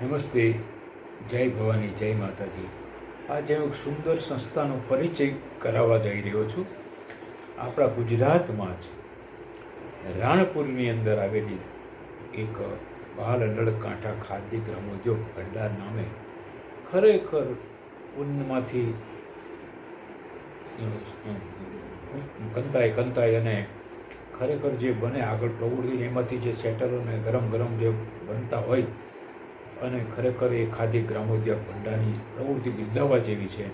નમસ્તે, જય ભવાની, જય માતાજી. આજે હું સુંદર સંસ્થાનો પરિચય કરાવવા જઈ રહ્યો છું. આપણા ગુજરાતમાં જ રાણપુરની અંદર આવેલી એક બાલ અંડળ કાંઠા ખાદ્ય ગ્રામોદ્યોગ ભંડાર નામે ખરેખર ઉન્નમાંથી કંતાય કંતાય અને ખરેખર જે બને આગળ પ્રવૃત્તિ એમાંથી જે સેટરો ને ગરમ ગરમ જે બનતા હોય અને ખરેખર એ ખાદી ગ્રામોદ્યોગ ભંડારની પ્રવૃત્તિ બિરદાવવા જેવી છે.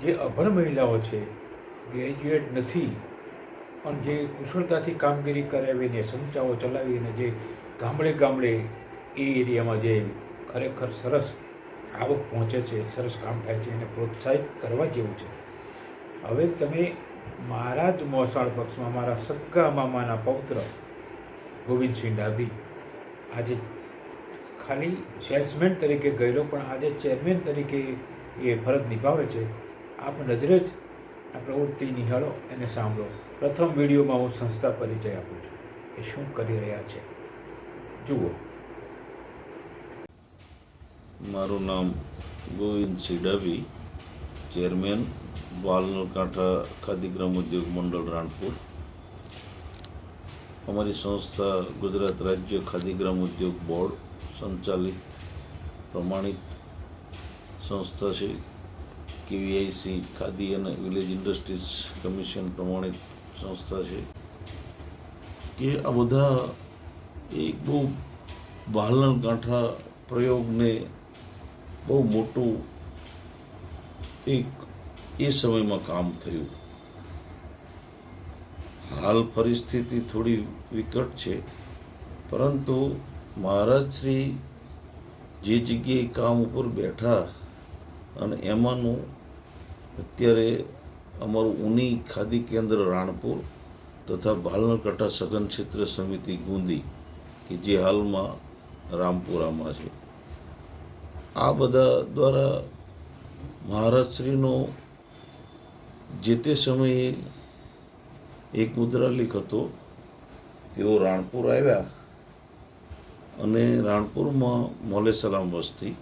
જે અભણ મહિલાઓ છે ગ્રેજ્યુએટ નથી, પણ જે કુશળતાથી કામગીરી કરાવીને સંચાઓ ચલાવીને જે ગામડે ગામડે એ એરિયામાં જે ખરેખર સરસ આવક પહોંચે છે, સરસ કામ થાય છે, એને પ્રોત્સાહિત કરવા જેવું છે. હવે તમે મારા જ મોસાળ પક્ષમાં મારા સગા મામાના પૌત્ર ગોવિંદસિંહ ડાભી આજે ખાલી સેલ્સમેન તરીકે ગયેલો, પણ આજે ચેરમેન તરીકે એ ફરજ નિભાવે છે. આપ નજરે જ આ પ્રવૃત્તિ નિહાળો અને સાંભળો. પ્રથમ વિડીયોમાં હું સંસ્થા પરિચય આપું છું એ શું કરી રહ્યા છે. જુઓ. મારું નામ ગોવિંદ સિડાવી ચેરમેન વાલનકાંઠા ખાદીગ્રામ ઉદ્યોગ મંડળ રાણપુર. અમારી સંસ્થા ગુજરાત રાજ્ય ખાદીગ્રામ ઉદ્યોગ બોર્ડ સંચાલિત, પ્રમાણિત સંસ્થા છે. કેવીઆઈસી, ખાદી અને વિલેજ ઇન્ડસ્ટ્રીઝ કમિશન પ્રમાણિત સંસ્થા છે. કે આ બધા એક બહુ બહાલન કાંઠા પ્રયોગને બહુ મોટું એક એ સમયમાં કામ થયું. હાલ પરિસ્થિતિ થોડી વિકટ છે, પરંતુ મહારાજશ્રી જે જગ્યાએ કામ ઉપર બેઠા અને એમાંનું અત્યારે અમારું ઉની ખાદી કેન્દ્ર રાણપુર તથા ભાલનકટા સઘન ક્ષેત્ર સમિતિ ગુંદી કે જે હાલમાં રામપુરામાં છે. આ બધા દ્વારા મહારાજશ્રીનો જે તે સમયે એક મુદ્રાલેખ હતો, તેઓ રાણપુર આવ્યા. અને રાણપુરમાં મોલેસલામ વસ્તી,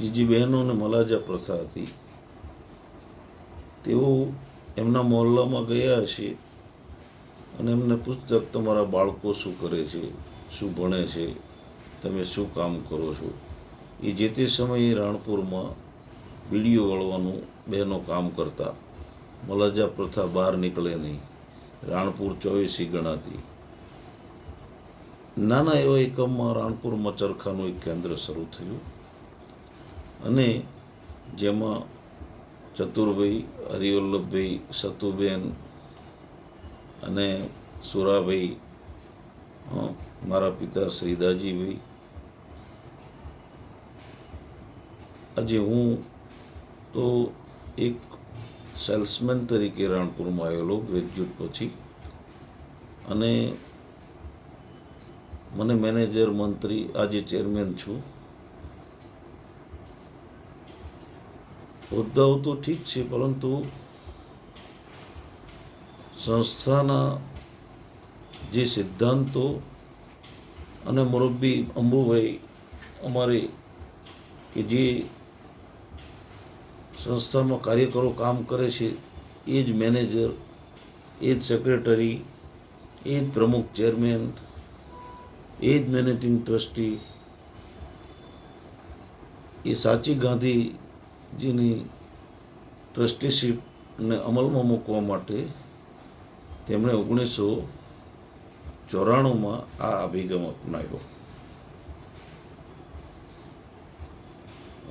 જીજી બહેનો અને મલાજા પ્રથા હતી. તેઓ એમના મોહલ્લામાં ગયા હશે અને એમને પુસ્તક તમારા બાળકો શું કરે છે, શું ભણે છે, તમે શું કામ કરો છો? એ જે તે સમયે રાણપુરમાં બીડીઓ વળવાનું બહેનો કામ કરતા. મલાજા પ્રથા બહાર નીકળે નહીં. રાણપુર ચોવીસી ગણાતી. નાના એવા એકમમાં રાણપુરમાં ચરખાનું એક કેન્દ્ર શરૂ થયું. અને જેમાં ચતુરભાઈ, હરિવલ્લભભાઈ, સતુબેન અને સુરાભાઈ મારા પિતા શ્રીદાજીભાઈ. આજે હું તો એક સેલ્સમેન તરીકે રાણપુરમાં આવેલો, ગ્રેજ્યુએટ પછી. અને મને મેનેજર મંત્રી, આજે ચેરમેન છું. હોદ્દાઓ તો ઠીક છે, પરંતુ સંસ્થાના જે સિદ્ધાંતો અને મુરબ્બી અંબુભાઈ અમારે કે જે સંસ્થામાં કાર્યકરો કામ કરે છે, એ જ મેનેજર, એ જ સેક્રેટરી, એ જ પ્રમુખ ચેરમેન એ જ મેનેજિંગ ટ્રસ્ટી એ સાચી ગાંધીજીની ટ્રસ્ટીશીપને અમલમાં મૂકવા માટે તેમણે ઓગણીસો ચોરાણુંમાં આ અભિગમ અપનાવ્યો.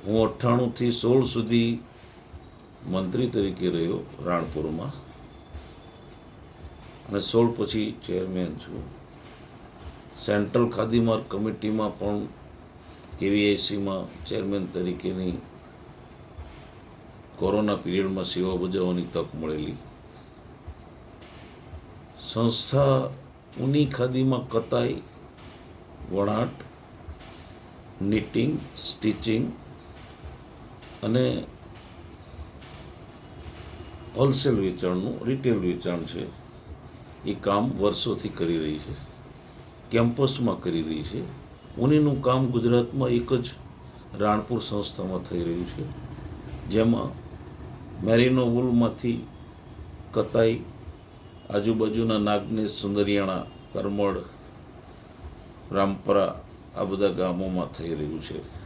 હું અઠ્ઠાણુંથી સોળ સુધી મંત્રી તરીકે રહ્યો રાણપુરમાં અને સોળ પછી ચેરમેન છું. સેન્ટ્રલ ખાદીમાર્ગ કમિટીમાં પણ કેવીઆઈસીમાં ચેરમેન તરીકેની કોરોના પીરિયડમાં સેવા બજાવવાની તક મળેલી. સંસ્થા ઉની ખાદીમાં કતાઈ, વણાટ નીટિંગ સ્ટિચિંગ અને હોલસેલ વેચાણનું રિટેલ વેચાણ છે. એ કામ વર્ષોથી કરી રહી છે. કેમ્પસમાં કરી રહી છે. ઉનીનું કામ ગુજરાતમાં એક જ રાણપુર સંસ્થામાં થઈ રહ્યું છે. જેમાં મેરીનો વૂલમાંથી કતાઈ, આજુબાજુના નાગનેશ સુંદરિયાણા, કરમળ, રામપરા આ બધા ગામોમાં થઈ રહ્યું છે.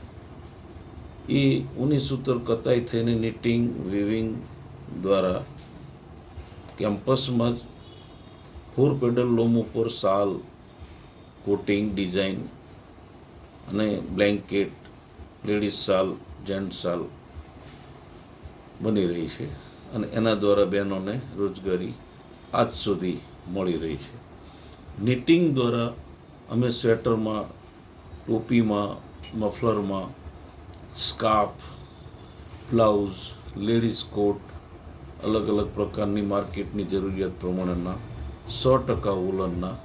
એ ઊની સૂતર કતાઈ થઈને નીટિંગ, વિવિંગ દ્વારા કેમ્પસમાં જ ફોર પેડલ લોમ ઉપર શાલ કોટિંગ, ડિઝાઇન અને બ્લેન્કેટ, લેડીઝ શાલ જેન્ટ શાલ બની રહી છે અને એના દ્વારા બહેનોને રોજગારી આજ સુધી મળી રહી છે. નિટિંગ દ્વારા અમે સ્વેટરમાં, ટોપીમાં, મફલરમાં સ્કાર્ફ, બ્લાઉઝ, લેડીઝ કોટ અલગ અલગ પ્રકારની માર્કેટની જરૂરિયાત પ્રમાણેના સો ટકા વૂલનના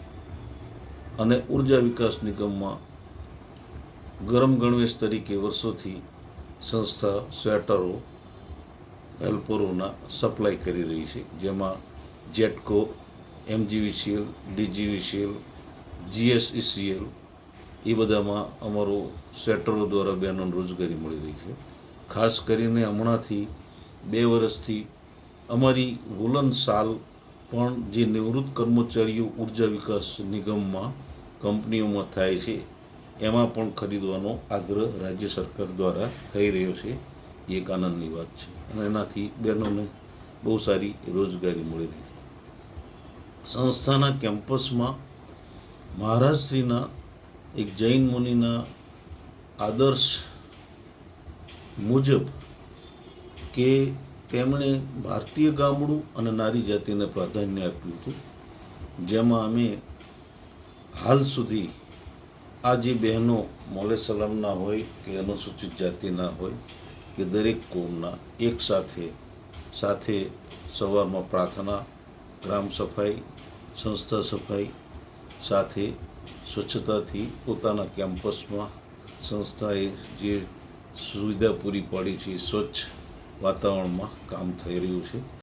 અને ઊર્જા વિકાસ નિગમમાં ગરમ ગણવેશ તરીકે વર્ષોથી સંસ્થા સ્વેટરો એલ્પોરોના સપ્લાય કરી રહી છે. જેમાં જેટકો, એમજીવીસીએલ, ડીજીવીસીએલ, જીએસઈસીએલ, એ બધામાં અમારો સ્વેટરો દ્વારા બહેનોને રોજગારી મળી રહી છે. ખાસ કરીને હમણાંથી બે વર્ષથી અમારી વુલન સાલ પણ જે નિવૃત્ત કર્મચારીઓ ઊર્જા વિકાસ નિગમમાં કંપનીઓમાં થાય છે, એમાં પણ ખરીદવાનો આગ્રહ રાજ્ય સરકાર દ્વારા થઈ રહ્યો છે. એ એક આનંદની વાત છે. અને એનાથી બહેનોને બહુ સારી રોજગારી મળી રહી છે. સંસ્થાના કેમ્પસમાં મહારાષ્ટ્રીના એક જૈન મુનિના આદર્શ મુજબ કે તેમણે ભારતીય ગામડું અને નારી જાતિને પ્રાધાન્ય આપ્યું હતું. જેમાં અમે હાલ સુધી આ જે બહેનો મોલે સલામના હોય કે અનુસૂચિત જાતિના હોય કે દરેક કોમના એક સાથે સાથે સવારમાં પ્રાર્થના, ગ્રામ સફાઈ, સંસ્થા સફાઈ, સાથે સ્વચ્છતાથી પોતાના કેમ્પસમાં સંસ્થાએ જે સુવિધા પૂરી પાડી છે, સ્વચ્છ વાતાવરણમાં કામ થઈ રહ્યું છે.